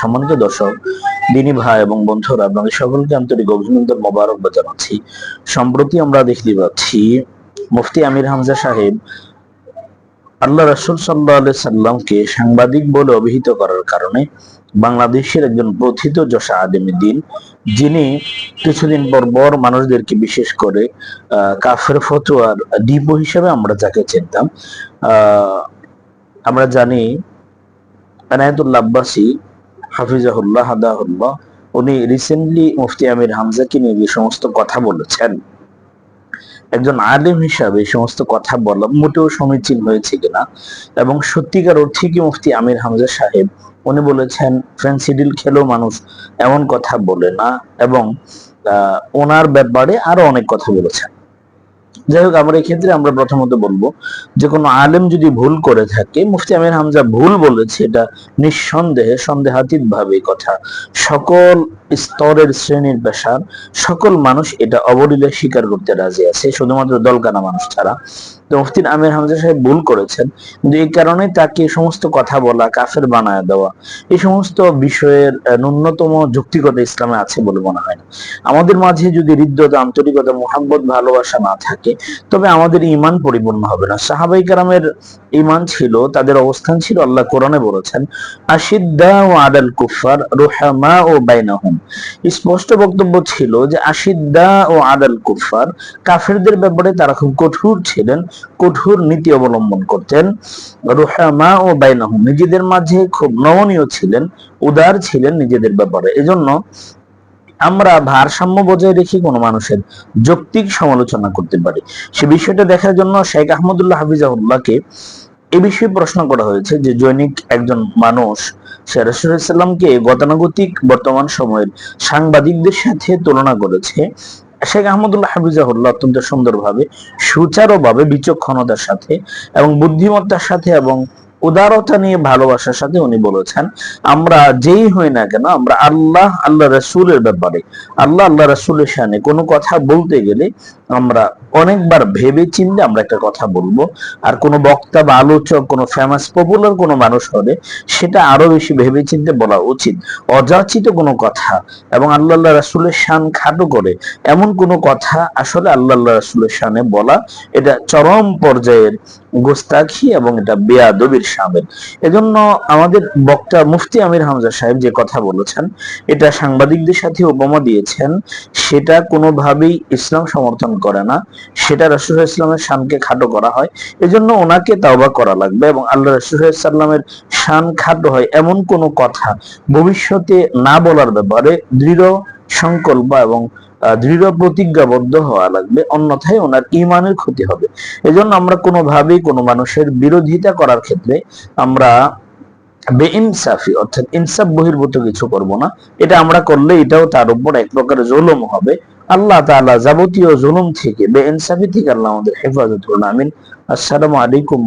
সম্মানিত দর্শক, দিনী ভাই এবং বন্ধুরা, আপনাদের সকলকে আন্তরিক অভিনন্দন মোবারকবাদ জানাচ্ছি সম্প্রতি আমরা দেখতে পাচ্ছি, মুফতি আমির হামজা সাহেব আল্লাহ রসুল সাল্লাহ সাল্লামকে সাংবাদিক বলে অভিহিত করার কারণে বাংলাদেশের একজন প্রথিত যশা আদেমী দিন, যিনি কিছুদিন পর পর মানুষদেরকে বিশেষ করে কাফের ফতোয়ার ডিপো হিসেবে আমরা যাকে চিনতাম আমরা জানি এনায়তুল্লাহ আব্বাসী হাফিজাহুল্লাহ, হাদাহুল্লাহ, উনি রিসেন্টলি মুফতি আমির হামজাকে নিয়ে যে সমস্ত কথা বলেছেন। একজন আলেম হিসাবে এই সমস্ত কথা বলা মোটেও সমীচীন হয়েছে কিনা এবং সত্যিকার অর্থে কি মুফতি আমির হামজা সাহেব, উনি বলেছেন ফেন্সিডিল খেলেও মানুষ এমন কথা বলে না। এবং ওনার ব্যাপারে আরও অনেক কথা বলেছেন। যাই হোক, আমরা এক্ষেত্রে আমরা প্রথমত বলব, যে কোনো আলেম যদি ভুল করে থাকে, মুফতি আমির হামজা ভুল বলেছে, এটা নিঃসন্দেহে সন্দেহাতীত ভাবে কথা। সকল স্তরের শ্রেণির পেশার সকল মানুষ এটা অবলীলে স্বীকার করতে রাজি আছে, শুধুমাত্র দলকানা মানুষ ছাড়া। তো মুফতি আমির হামজা সাহেব ভুল করেছেন, কিন্তু এই কারণে তাকে সমস্ত কথা বলা, কাফের বানায় দেওয়া, এই সমস্ত বিষয়ের ন্যূনতম যুক্তিকতা ইসলামে আছে বলে মনে হয় না। আমাদের মাঝে যদি হৃদ্যতা, আন্তরিকতা মোহাম্মত ভালোবাসা না থাকে, তবে আমাদের ইমান পরিপূর্ণ হবে না। সাহাবাই কারামের ইমান ছিল, তাদের অবস্থান ছিল আল্লাহ কোরআনে বলেছেন, আশিদ্দা ও আদাল কুফার রুহামা ও বাইনাহুম। স্পষ্ট বক্তব্য ছিল যে আশিদ্দা ও আদাল কুফার কাফেরদের ব্যাপারে তারা খুব কঠোর ছিলেন, কঠোর নীতি অবলম্বন করতেন। রুহামা ও বাইনাহুম নিজেদের মাঝে খুব নমনীয় ছিলেন, উদার ছিলেন নিজেদের ব্যাপারে। এজন্য আমরা ভারসাম্য বজায় রেখে কোনো মানুষের যৌক্তিক সমালোচনা করতে পারি। সে বিষয়টা দেখার জন্য শেখ আহমদুল্লাহ হাফিজাহুল্লাহকে এ বিষয়ে প্রশ্ন করা হয়েছে যে, জৈনিক একজন মানুষ, সে রসুলামকে গতানুগতিক বর্তমান সময়ের সাংবাদিকদের সাথে তুলনা করেছে। শেখ আহমদুল্লাহ হাফিজাহুল্লাহ অত্যন্ত সুন্দরভাবে, সুচারুভাবে বিচক্ষণতার সাথে এবং বুদ্ধিমত্তার সাথে এবং উদারতা নিয়ে ভালোবাসার সাথে উনি বলেছেন, আমরা যেই হই না কেন, আমরা আল্লাহ আল্লাহ রসুলের ব্যাপারে, আল্লাহ আল্লাহ রসুলের সামনে কোনো কথা বলতে গেলে আমরা অনেকবার ভেবে চিন্তে আমরা একটা কথা বলব। আর কোনো বক্তা বা আলোচক, কোনো ফেমাস পপুলার কোনো মানুষ হলে সেটা আরও বেশি ভেবে চিন্তে বলা উচিত। অযাচিত কোনো কথা এবং আল্লাহ আল্লাহ রাসুলের শান খাটো করে এমন কোনো কথা আসলে আল্লাহ আল্লাহ রাসুলের শানে বলা, এটা চরম পর্যায়ের গোস্তাখি এবং এটা বেয়াদবির সামিল। এজন্য আমাদের বক্তা মুফতি আমির হামজা সাহেব যে কথা বলেছেন, এটা সাংবাদিকদের সাথে উপমা দিয়েছেন, সেটা কোনোভাবেই ইসলাম সমর্থন করে না, সেটা রসুল ইসলামের শানকে খাটো করা হয়। এজন্য ওনাকে তাওবা করা লাগবে এবং আল্লাহ রসুল সাল্লামের শান খাটো হয় এমন কোনো কথা ভবিষ্যতে না বলার ব্যাপারে দৃঢ় সংকল্প এবং দৃঢ় প্রতিজ্ঞাবদ্ধ হওয়া লাগবে, অন্যথায় ওনার ইমানের ক্ষতি হবে। এজন্য আমরা কোনোভাবেই কোনো মানুষের বিরোধিতা করার ক্ষেত্রে আমরা বেইনসাফি অর্থাৎ ইনসাফ বহির্ভূত কিছু করব না। এটা আমরা করলে এটাও তার উপর এক প্রকার জুলুম হবে। আল্লাহ তাআলা যাবতীয় জুলুম থেকে, বেইনসাফি থেকে আল্লাহ আমাদের হেফাজত করুন। আমিন। আসসালামু আলাইকুম